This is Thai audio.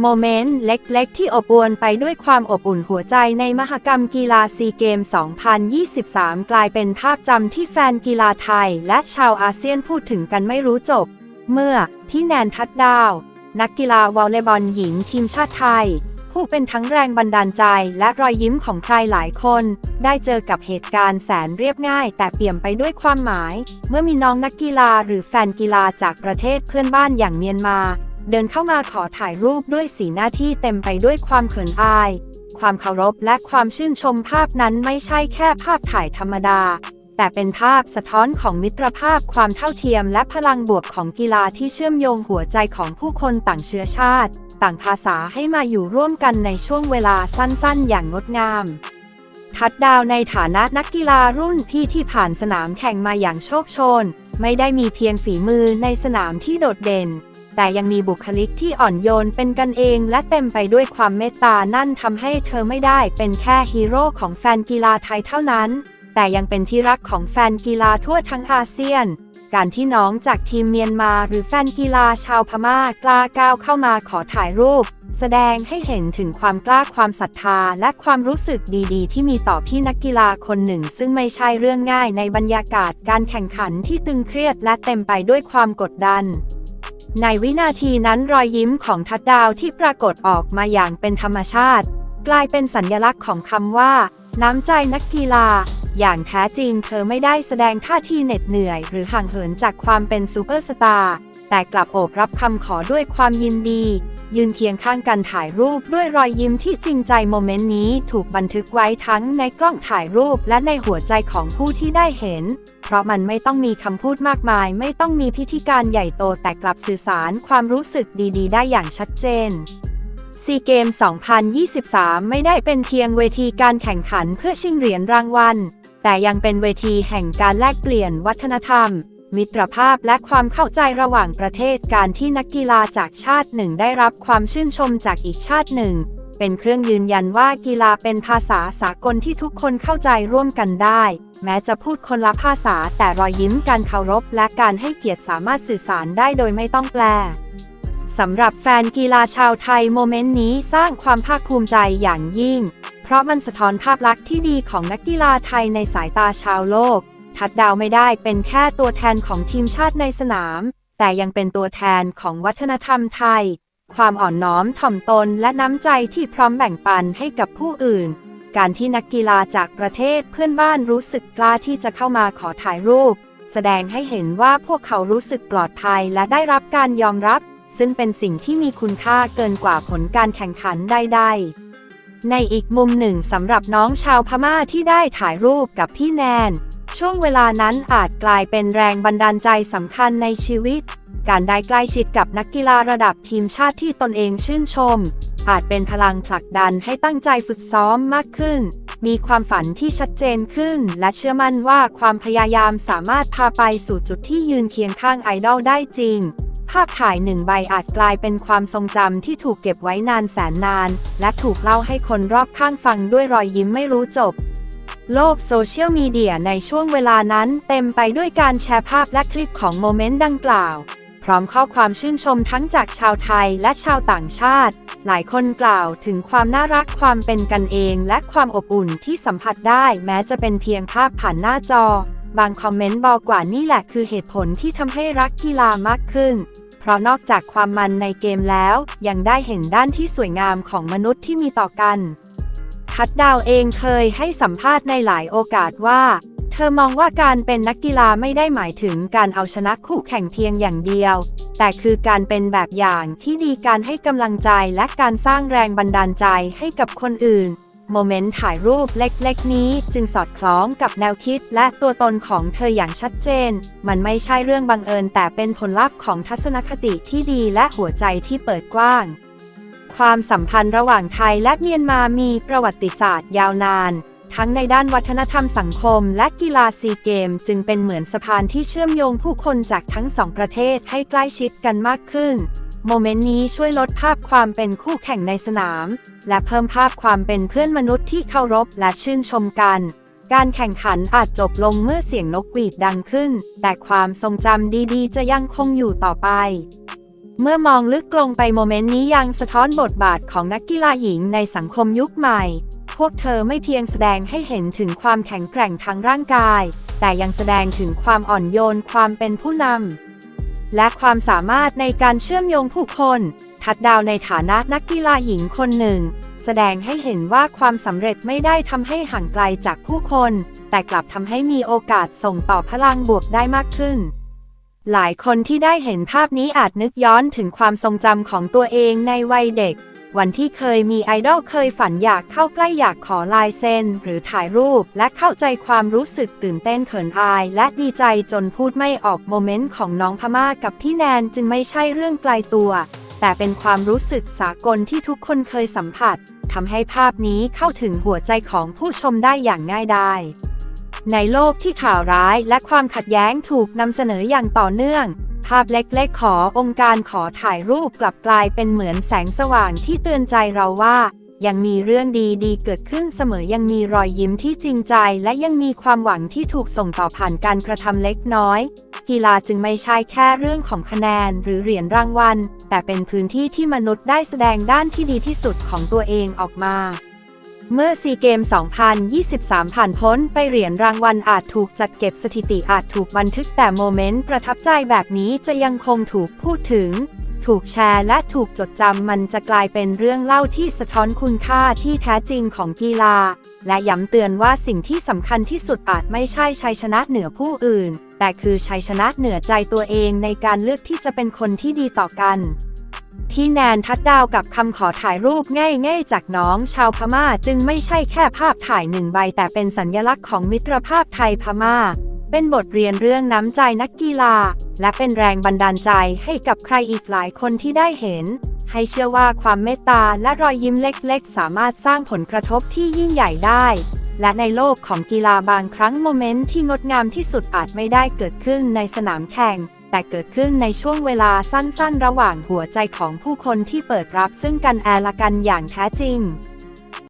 โมเมนต์เล็กๆ ที่อบอวลไปด้วยความอบอุ่นหัวใจในมหกรรมกีฬาซีเกม 2023 กลายเป็นภาพจำที่แฟนกีฬาไทยและชาวอาเซียนพูดถึงกันไม่รู้จบ เมื่อพี่แนนทัดดาว นักกีฬาวอลเลย์บอลหญิงทีมชาติไทย ผู้เป็นทั้งแรงบันดาลใจและรอยยิ้มของใครหลายคน ได้เจอกับเหตุการณ์แสนเรียบง่าย แต่เปี่ยมไปด้วยความหมาย เมื่อมีน้องนักกีฬาหรือแฟนกีฬาจากประเทศเพื่อนบ้านอย่างเมียนมา เดินเข้ามาขอถ่ายรูปด้วยสีหน้าที่เต็มไปด้วยความเขินอาย ความเคารพและความชื่นชมภาพนั้นไม่ใช่แค่ภาพถ่ายธรรมดา แต่เป็นภาพสะท้อนของมิตรภาพความเท่าเทียมและพลังบวกของกีฬาที่เชื่อมโยงหัวใจของผู้คนต่างเชื้อชาติ ต่างภาษาให้มาอยู่ร่วมกันในช่วงเวลาสั้นๆ อย่างงดงาม ทัดดาวในฐานะนักกีฬารุ่นพี่ที่ผ่านสนามแข่งมาอย่างโชคโชน ไม่ได้มีเพียงฝีมือในสนามที่โดดเด่น แต่ยังมีบุคลิกที่อ่อนโยนเป็นกันเองและเต็มไปด้วยความเมตตานั่นทำให้เธอไม่ได้เป็นแค่ฮีโร่ของแฟนกีฬาไทยเท่านั้น แต่ยังเป็นที่รักของแฟนกีฬาทั่วทั้งอาเซียน การที่น้องจากทีมเมียนมาหรือแฟนกีฬาชาวพม่ากล้าก้าวเข้ามาขอถ่ายรูป แสดงให้เห็นถึงความกล้าความศรัทธาและความรู้สึกดีๆ ที่มีต่อพี่นักกีฬาคนหนึ่ง ซึ่งไม่ใช่เรื่องง่ายในบรรยากาศการแข่งขันที่ตึงเครียดและเต็มไปด้วยความกดดันในวินาทีนั้นรอยยิ้มของทัดดาวที่ปรากฏออกมาอย่างเป็นธรรมชาติ กลายเป็นสัญญลักษณ์ของคำว่า น้ำใจนักกีฬา อย่างแท้จริงเธอไม่ได้แสดงท่าทีเหน็ดเหนื่อย หรือห่างเหินจากความเป็นซูเปอร์สตาร์แต่กลับโอบรับคำขอด้วยความยินดี ยืนเคียงข้างกันถ่ายรูปด้วยรอยยิ้มที่จริงใจโมเมนต์นี้ถูกบันทึกไว้ทั้งในกล้องถ่ายรูปและในหัวใจของผู้ที่ได้เห็น เพราะมันไม่ต้องมีคำพูดมากมาย ไม่ต้องมีพิธีการใหญ่โตแต่กลับสื่อสารความรู้สึกดี ๆ ได้อย่างชัดเจนซีเกม 2023 ไม่ได้เป็นเพียงเวทีการแข่งขันเพื่อชิงเหรียญรางวัล แต่ยังเป็นเวทีแห่งการแลกเปลี่ยนวัฒนธรรม มิตรภาพและความเข้าใจระหว่างประเทศการที่นักกีฬาจากชาติหนึ่งได้รับความชื่นชมจากอีกชาติหนึ่ง เป็นเครื่องยืนยันว่ากีฬาเป็นภาษาสากลที่ทุกคนเข้าใจร่วมกันได้ แม้จะพูดคนละภาษาแต่รอยยิ้มการเคารพ และการให้เกียรติสามารถสื่อสารได้โดยไม่ต้องแปลสำหรับแฟนกีฬาชาวไทยโมเมนต์นี้สร้างความภาคภูมิใจอย่างยิ่ง เพราะมันสะท้อนภาพลักษณ์ที่ดีของนักกีฬาไทยในสายตาชาวโลก ทัดดาวไม่ได้เป็นแค่ตัวแทนของทีมชาติในสนาม แต่ยังเป็นตัวแทนของวัฒนธรรมไทย ความอ่อนน้อมถ่อมตนและน้ำใจที่พร้อมแบ่งปันให้กับผู้อื่น การที่นักกีฬาจากประเทศเพื่อนบ้านรู้สึกกล้าที่จะเข้ามาขอถ่ายรูป แสดงให้เห็นว่าพวกเขารู้สึกปลอดภัยและได้รับการยอมรับ ซึ่งเป็นสิ่งที่มีคุณค่าเกินกว่าผลการแข่งขันใดๆ ในอีกมุมหนึ่งสำหรับน้องชาวพม่าที่ได้ถ่ายรูปกับพี่แนน ช่วงเวลานั้นอาจกลายเป็นแรงบันดาลใจสำคัญในชีวิต การได้ใกล้ชิดกับนักกีฬาระดับทีมชาติที่ตนเองชื่นชม อาจเป็นพลังผลักดันให้ตั้งใจฝึกซ้อมมากขึ้น มีความฝันที่ชัดเจนขึ้น และเชื่อมั่นว่าความพยายามสามารถพาไปสู่จุดที่ยืนเคียงข้างไอดอลได้จริง ภาพถ่ายหนึ่งใบอาจกลายเป็นความทรงจำที่ถูกเก็บไว้นานแสนนาน และถูกเล่าให้คนรอบข้างฟังด้วยรอยยิ้มไม่รู้จบ โลกโซเชียลมีเดียในช่วงเวลานั้นเต็มไปด้วยการแชร์ภาพและคลิปของโมเมนต์ดังกล่าว พร้อมข้อความชื่นชมทั้งจากชาวไทยและชาวต่างชาติ หลายคนกล่าวถึงความน่ารักความเป็นกันเอง และความอบอุ่นที่สัมผัสได้แม้จะเป็นเพียงภาพผ่านหน้าจอ บางคอมเมนต์บอกว่านี่แหละคือเหตุผลที่ทำให้รักกีฬามากขึ้น เพราะนอกจากความมันในเกมแล้ว ยังได้เห็นด้านที่สวยงามของมนุษย์ที่มีต่อกัน ทัดดาวเองเคยให้สัมภาษณ์ในหลายโอกาสว่า เธอมองว่าการเป็นนักกีฬาไม่ได้หมายถึงการเอาชนะคู่แข่งเพียงอย่างเดียว แต่คือการเป็นแบบอย่างที่ดีการให้กำลังใจและการสร้างแรงบันดาลใจให้กับคนอื่น โมเมนต์ถ่ายรูปเล็กๆ นี้จึงสอดคล้องกับแนวคิดและตัวตนของเธออย่างชัดเจน มันไม่ใช่เรื่องบังเอิญแต่เป็นผลลัพธ์ของทัศนคติที่ดีและหัวใจที่เปิดกว้าง ความสัมพันธ์ระหว่างไทยและเมียนมามีประวัติศาสตร์ยาวนานทั้งในด้านวัฒนธรรมสังคมและกีฬาซีเกม จึงเป็นเหมือนสะพานที่เชื่อมโยงผู้คนจากทั้งสองประเทศให้ใกล้ชิดกันมากขึ้น โมเมนต์นี้ช่วยลดภาพความเป็นคู่แข่งในสนาม และเพิ่มภาพความเป็นเพื่อนมนุษย์ที่เคารพและชื่นชมกัน การแข่งขันอาจจบลงเมื่อเสียงนกหวีดดังขึ้น แต่ความทรงจำดีๆ จะยังคงอยู่ต่อไป เมื่อมองลึกลงไปโมเมนต์นี้ยังสะท้อนบทบาทของนักกีฬาหญิงในสังคมยุคใหม่ พวกเธอไม่เพียงแสดงให้เห็นถึงความแข็งแกร่งทางร่างกาย แต่ยังแสดงถึงความอ่อนโยนความเป็นผู้นำ และความสามารถในการเชื่อมโยงผู้คน ทัดดาวในฐานะนักกีฬาหญิงคนหนึ่ง แสดงให้เห็นว่าความสำเร็จไม่ได้ทำให้ห่างไกลจากผู้คน แต่กลับทำให้มีโอกาสส่งต่อพลังบวกได้มากขึ้น หลายคนที่ได้เห็นภาพนี้อาจนึกย้อนถึงความทรงจำของตัวเองในวัยเด็ก วันที่เคยมีไอดอลเคยฝันอยากเข้าใกล้อยากขอลายเซ็นหรือถ่ายรูป และเข้าใจความรู้สึกตื่นเต้นเขินอาย และดีใจจนพูดไม่ออกโมเมนต์ของน้องพม่ากับพี่แนนจึงไม่ใช่เรื่องไกลตัว แต่เป็นความรู้สึกสากลที่ทุกคนเคยสัมผัสทำให้ภาพนี้เข้าถึงหัวใจของผู้ชมได้อย่างง่ายดายในโลกที่ข่าวร้ายและความขัดแย้งถูกนำเสนออย่างต่อเนื่อง ภาพเล็กๆ ขอองค์การขอถ่ายรูปกลับกลายเป็นเหมือนแสงสว่างที่เตือนใจเราว่า ยังมีเรื่องดีๆ เกิดขึ้นเสมอยังมีรอยยิ้มที่จริงใจ และยังมีความหวังที่ถูกส่งต่อผ่านการกระทำเล็กน้อย กีฬาจึงไม่ใช่แค่เรื่องของคะแนนหรือเหรียญรางวัล แต่เป็นพื้นที่ที่มนุษย์ได้แสดงด้านที่ดีที่สุดของตัวเองออกมา เมื่อซีเกม 2023 ผ่านพ้นไปเหรียญรางวัลอาจถูกจัดเก็บสถิติอาจถูกบันทึกแต่โมเมนต์ประทับใจแบบนี้จะยังคงถูกพูดถึง ถูกแชร์และถูกจดจำมันจะกลายเป็นเรื่องเล่าที่สะท้อนคุณค่าที่แท้จริงของกีฬา และย้ำเตือนว่าสิ่งที่สำคัญที่สุดอาจไม่ใช่ชัยชนะเหนือผู้อื่น แต่คือชัยชนะเหนือใจตัวเองในการเลือกที่จะเป็นคนที่ดีต่อกัน ที่แนนทัดดาวกับคำขอถ่ายรูปง่ายๆ จากน้องชาวพม่าจึงไม่ใช่แค่ภาพถ่ายหนึ่งใบ แต่เป็นสัญลักษณ์ของมิตรภาพไทยพม่า เป็นบทเรียนเรื่องน้ำใจนักกีฬา และเป็นแรงบันดาลใจให้กับใครอีกหลายคนที่ได้เห็น ให้เชื่อว่าความเมตตาและรอยยิ้มเล็กๆ สามารถสร้างผลกระทบที่ยิ่งใหญ่ได้ และในโลกของกีฬาบางครั้งโมเมนต์ที่งดงามที่สุดอาจไม่ได้เกิดขึ้นในสนามแข่ง แต่เกิดขึ้นในช่วงเวลาสั้นๆ ระหว่างหัวใจของผู้คนที่เปิดรับซึ่งกันและกันอย่างแท้จริง